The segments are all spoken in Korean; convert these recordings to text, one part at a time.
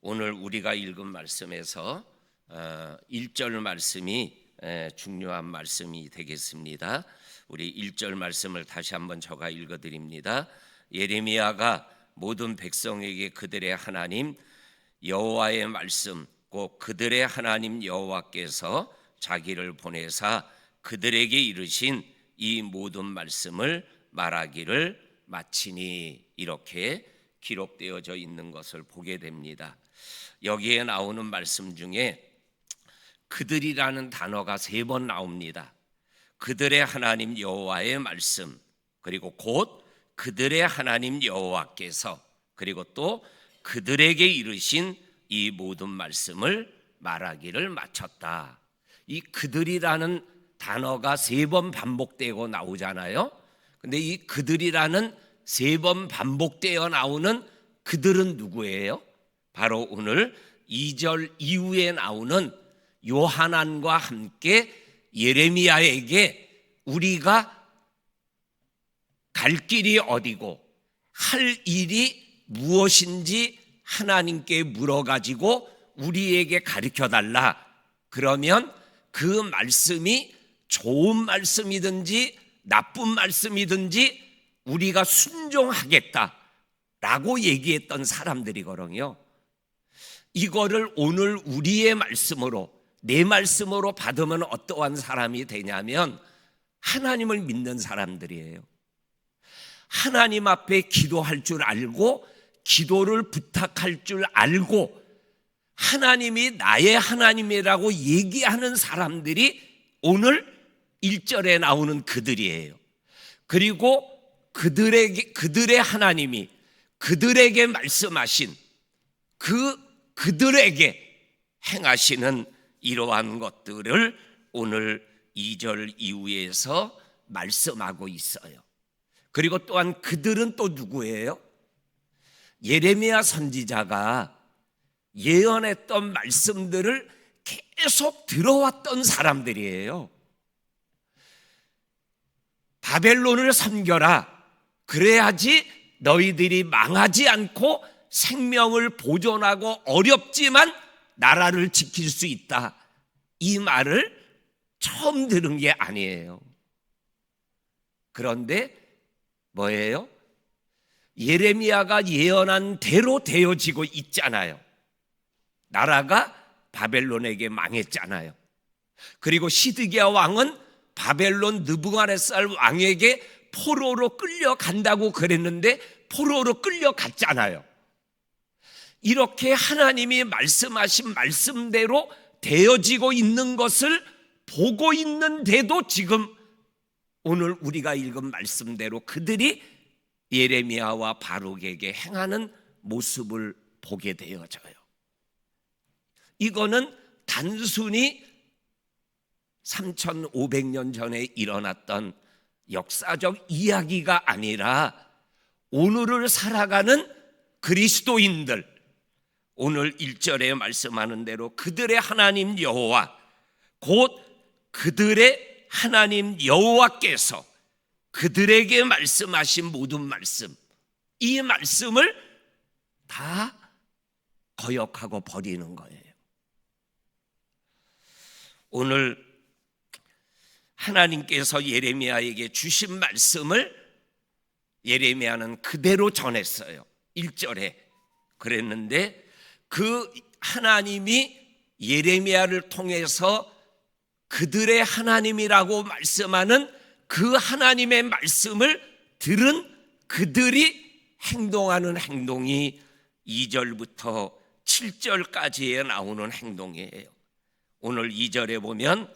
오늘 우리가 읽은 말씀에서 1절 말씀이 에, 중요한 말씀이 되겠습니다. 우리 1절 말씀을 다시 한번 저가 읽어 드립니다. 예레미야가 모든 백성에게 그들의 하나님 여호와의 말씀 꼭 그들의 하나님 여호와께서 자기를 보내사 그들에게 이르신 이 모든 말씀을 말하기를 마치니 이렇게 기록되어져 있는 것을 보게 됩니다. 여기에 나오는 말씀 중에 그들이라는 단어가 세 번 나옵니다. 그들의 하나님 여호와의 말씀 그리고 곧 그들의 하나님 여호와께서 그리고 또 그들에게 이르신 이 모든 말씀을 말하기를 마쳤다. 이 그들이라는 단어가 세 번 반복되고 나오잖아요. 근데 이 그들이라는 세 번 반복되어 나오는 그들은 누구예요? 바로 오늘 2절 이후에 나오는 요하난과 함께 예레미야에게 우리가 갈 길이 어디고 할 일이 무엇인지 하나님께 물어가지고 우리에게 가르쳐 달라. 그러면 그 말씀이 좋은 말씀이든지 나쁜 말씀이든지 우리가 순종하겠다. 라고 얘기했던 사람들이거든요. 이거를 오늘 우리의 말씀으로 내 말씀으로 받으면 어떠한 사람이 되냐면 하나님을 믿는 사람들이에요. 하나님 앞에 기도할 줄 알고 기도를 부탁할 줄 알고 하나님이 나의 하나님이라고 얘기하는 사람들이 오늘 1절에 나오는 그들이에요. 그리고 그들에게 그들의 하나님이 그들에게 말씀하신 그 그들에게 행하시는 이러한 것들을 오늘 2절 이후에서 말씀하고 있어요. 그리고 또한 그들은 또 누구예요? 예레미야 선지자가 예언했던 말씀들을 계속 들어왔던 사람들이에요. 바벨론을 섬겨라. 그래야지 너희들이 망하지 않고 생명을 보존하고 어렵지만 나라를 지킬 수 있다. 이 말을 처음 들은 게 아니에요. 그런데 뭐예요? 예레미야가 예언한 대로 되어지고 있잖아요. 나라가 바벨론에게 망했잖아요. 그리고 시드기야 왕은 바벨론 느부갓네살 왕에게 포로로 끌려간다고 그랬는데 포로로 끌려갔잖아요. 이렇게 하나님이 말씀하신 말씀대로 되어지고 있는 것을 보고 있는데도 지금 오늘 우리가 읽은 말씀대로 그들이 예레미야와 바룩에게 행하는 모습을 보게 되어져요. 이거는 단순히 3500년 전에 일어났던 역사적 이야기가 아니라 오늘을 살아가는 그리스도인들 오늘 1절에 말씀하는 대로 그들의 하나님 여호와 곧 그들의 하나님 여호와께서 그들에게 말씀하신 모든 말씀 이 말씀을 다 거역하고 버리는 거예요. 오늘 하나님께서 예레미야에게 주신 말씀을 예레미야는 그대로 전했어요. 1절에 그랬는데 그 하나님이 예레미야를 통해서 그들의 하나님이라고 말씀하는 그 하나님의 말씀을 들은 그들이 행동하는 행동이 2절부터 7절까지에 나오는 행동이에요. 오늘 2절에 보면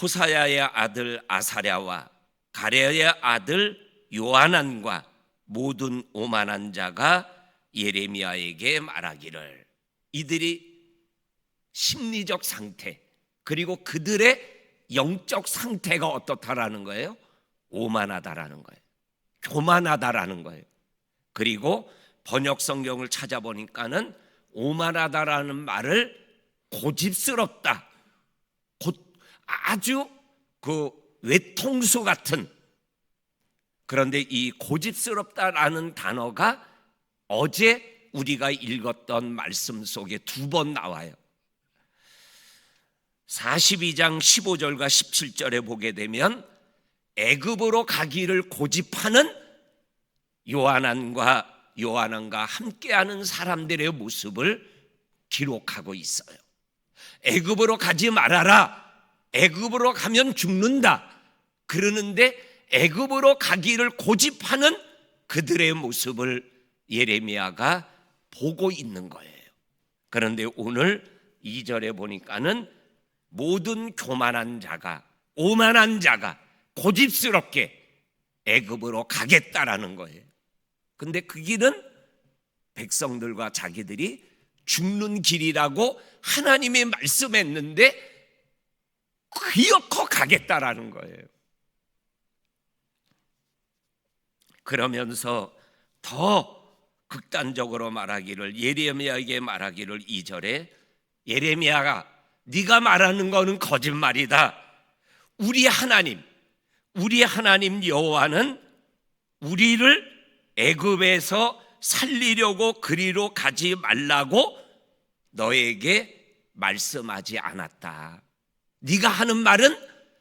호사야의 아들 아사랴와 가랴의 아들 요하난과 모든 오만한 자가 예레미야에게 말하기를 이들이 심리적 상태 그리고 그들의 영적 상태가 어떻다라는 거예요? 오만하다라는 거예요. 교만하다라는 거예요. 그리고 번역 성경을 찾아보니까는 오만하다라는 말을 고집스럽다. 아주 그 외통수 같은 그런데 이 고집스럽다라는 단어가 어제 우리가 읽었던 말씀 속에 두 번 나와요. 42장 15절과 17절에 보게 되면 애굽으로 가기를 고집하는 요한안과 요한안과 함께하는 사람들의 모습을 기록하고 있어요. 애굽으로 가지 말아라. 애굽으로 가면 죽는다. 그러는데 애굽으로 가기를 고집하는 그들의 모습을 예레미야가 보고 있는 거예요. 그런데 오늘 2절에 보니까는 모든 교만한 자가 오만한 자가 고집스럽게 애굽으로 가겠다라는 거예요. 근데 그 길은 백성들과 자기들이 죽는 길이라고 하나님이 말씀했는데 기어코 가겠다라는 거예요. 그러면서 더 극단적으로 말하기를 예레미야에게 말하기를 2절에 예레미야가 네가 말하는 거는 거짓말이다. 우리 하나님, 우리 하나님 여호와는 우리를 애굽에서 살리려고 그리로 가지 말라고 너에게 말씀하지 않았다. 네가 하는 말은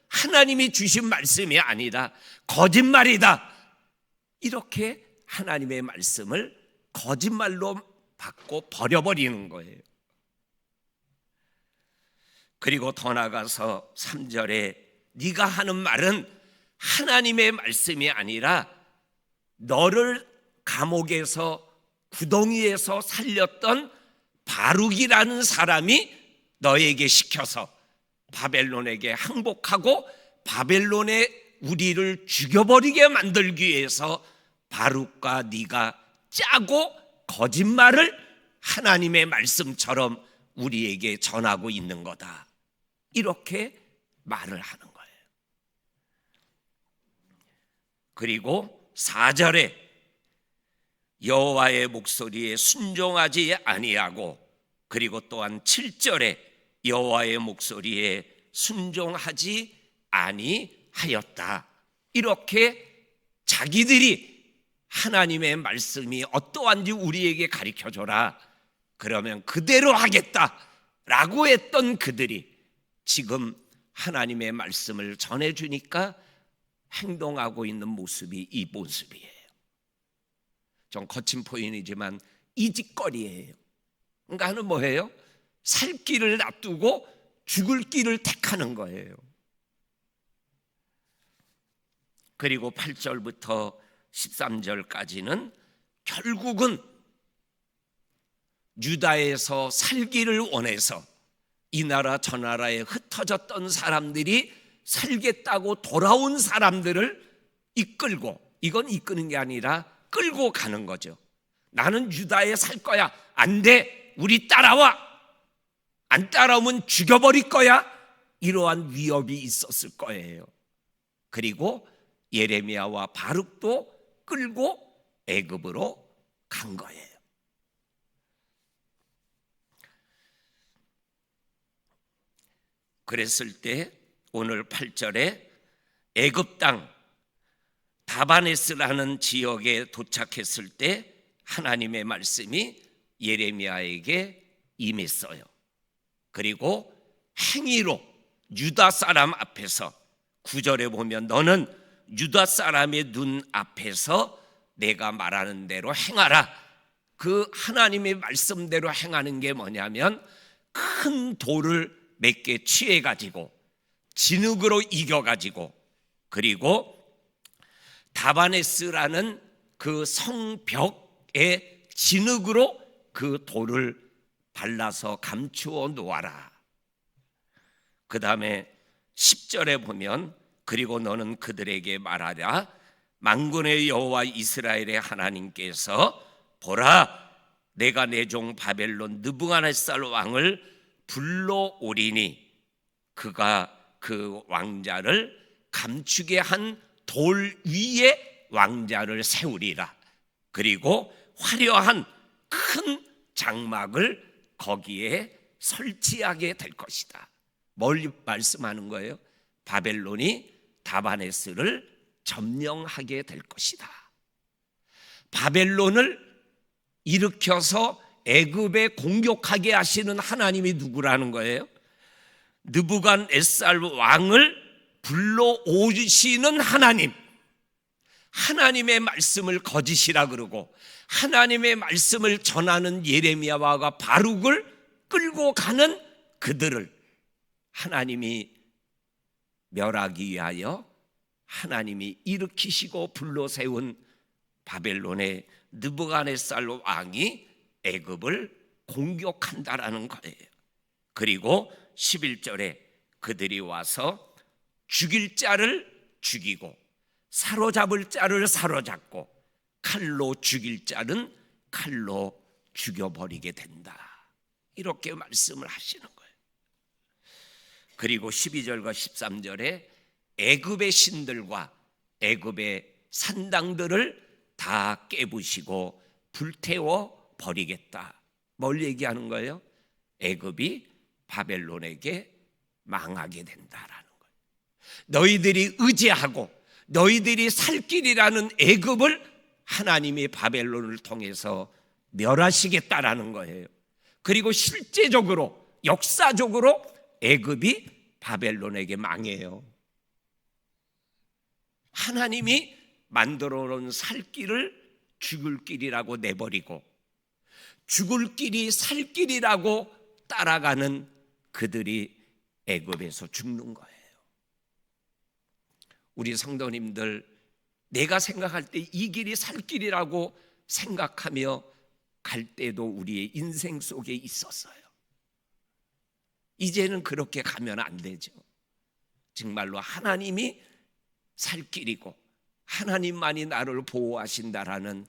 하나님이 주신 말씀이 아니다. 거짓말이다. 이렇게 하나님의 말씀을 거짓말로 받고 버려버리는 거예요. 그리고 더 나가서 3절에 네가 하는 말은 하나님의 말씀이 아니라 너를 감옥에서 구덩이에서 살렸던 바룩이라는 사람이 너에게 시켜서 바벨론에게 항복하고 바벨론에 우리를 죽여버리게 만들기 위해서 바룩과 네가 짜고 거짓말을 하나님의 말씀처럼 우리에게 전하고 있는 거다. 이렇게 말을 하는 거예요. 그리고 4절에 여호와의 목소리에 순종하지 아니하고 그리고 또한 7절에 여호와의 목소리에 순종하지 아니하였다. 이렇게 자기들이 하나님의 말씀이 어떠한지 우리에게 가르쳐 줘라. 그러면 그대로 하겠다라고 했던 그들이 지금 하나님의 말씀을 전해 주니까 행동하고 있는 모습이 이 모습이에요. 좀 거친 표현이지만 이짓거리예요. 그러니까 하는 뭐예요? 살 길을 놔두고 죽을 길을 택하는 거예요. 그리고 8절부터 13절까지는 결국은 유다에서 살기를 원해서 이 나라 저 나라에 흩어졌던 사람들이 살겠다고 돌아온 사람들을 이끌고 이건 이끄는 게 아니라 끌고 가는 거죠. 나는 유다에 살 거야. 안 돼. 우리 따라와. 안 따라오면 죽여버릴 거야. 이러한 위협이 있었을 거예요. 그리고 예레미야와 바룩도 끌고 애굽으로 간 거예요. 그랬을 때 오늘 8절에 애굽 땅 다바네스라는 지역에 도착했을 때 하나님의 말씀이 예레미야에게 임했어요. 그리고 행위로 유다 사람 앞에서 구절에 보면 너는 유다 사람의 눈 앞에서 내가 말하는 대로 행하라. 그 하나님의 말씀대로 행하는 게 뭐냐면 큰 돌을 몇 개 취해 가지고 진흙으로 이겨 가지고 그리고 다바네스라는 그 성벽에 진흙으로 그 돌을 발라서 감추어 놓아라. 그 다음에 10절에 보면 그리고 너는 그들에게 말하랴 만군의 여호와 이스라엘의 하나님께서 보라 내가 내 종 바벨론 느부갓네살 왕을 불러오리니 그가 그 왕자를 감추게 한 돌 위에 왕자를 세우리라 그리고 화려한 큰 장막을 거기에 설치하게 될 것이다. 뭘 말씀하는 거예요? 바벨론이 다바네스를 점령하게 될 것이다. 바벨론을 일으켜서 애굽에 공격하게 하시는 하나님이 누구라는 거예요? 느부갓네살 왕을 불러 오시는 하나님. 하나님의 말씀을 거짓이라 그러고 하나님의 말씀을 전하는 예레미야와 바룩을 끌고 가는 그들을 하나님이 멸하기 위하여 하나님이 일으키시고 불러 세운 바벨론의 느부갓네살 왕이 애굽을 공격한다라는 거예요. 그리고 11절에 그들이 와서 죽일 자를 죽이고 사로잡을 자를 사로잡고 칼로 죽일 자는 칼로 죽여버리게 된다. 이렇게 말씀을 하시는 거예요. 그리고 12절과 13절에 애굽의 신들과 애굽의 산당들을 다 깨부시고 불태워 버리겠다. 뭘 얘기하는 거예요? 애굽이 바벨론에게 망하게 된다라는 거예요. 너희들이 의지하고 너희들이 살 길이라는 애굽을 하나님이 바벨론을 통해서 멸하시겠다라는 거예요. 그리고 실제적으로 역사적으로 애굽이 바벨론에게 망해요. 하나님이 만들어 놓은 살 길을 죽을 길이라고 내버리고 죽을 길이 살 길이라고 따라가는 그들이 애굽에서 죽는 거예요. 우리 성도님들 내가 생각할 때 이 길이 살 길이라고 생각하며 갈 때도 우리의 인생 속에 있었어요. 이제는 그렇게 가면 안 되죠. 정말로 하나님이 살 길이고 하나님만이 나를 보호하신다라는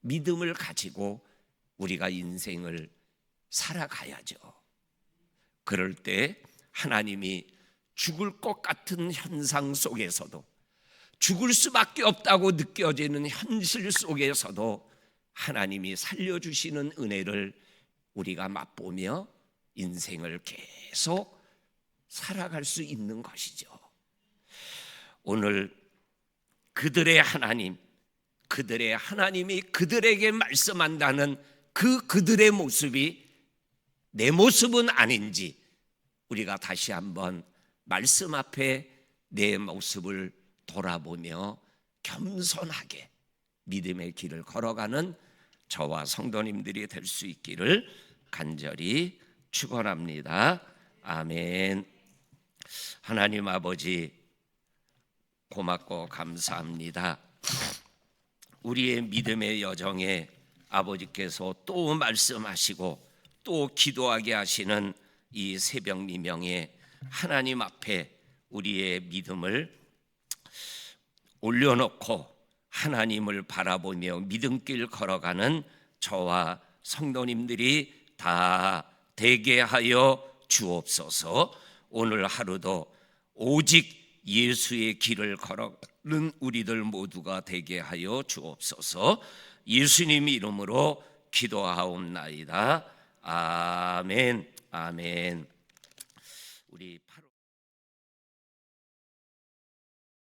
믿음을 가지고 우리가 인생을 살아가야죠. 그럴 때 하나님이 죽을 것 같은 현상 속에서도 죽을 수밖에 없다고 느껴지는 현실 속에서도 하나님이 살려주시는 은혜를 우리가 맛보며 인생을 계속 살아갈 수 있는 것이죠. 오늘 그들의 하나님, 그들의 하나님이 그들에게 말씀한다는 그 그들의 모습이 내 모습은 아닌지 우리가 다시 한번 말씀 앞에 내 모습을 돌아보며 겸손하게 믿음의 길을 걸어가는 저와 성도님들이 될 수 있기를 간절히 축원합니다. 아멘. 하나님 아버지 고맙고 감사합니다. 우리의 믿음의 여정에 아버지께서 또 말씀하시고 또 기도하게 하시는 이 새벽 미명에 하나님 앞에 우리의 믿음을 올려놓고 하나님을 바라보며 믿음길 걸어가는 저와 성도님들이 다 되게 하여 주옵소서. 오늘 하루도 오직 예수의 길을 걸어가는 우리들 모두가 되게 하여 주옵소서. 예수님 이름으로 기도하옵나이다. 아멘. 아멘. 우리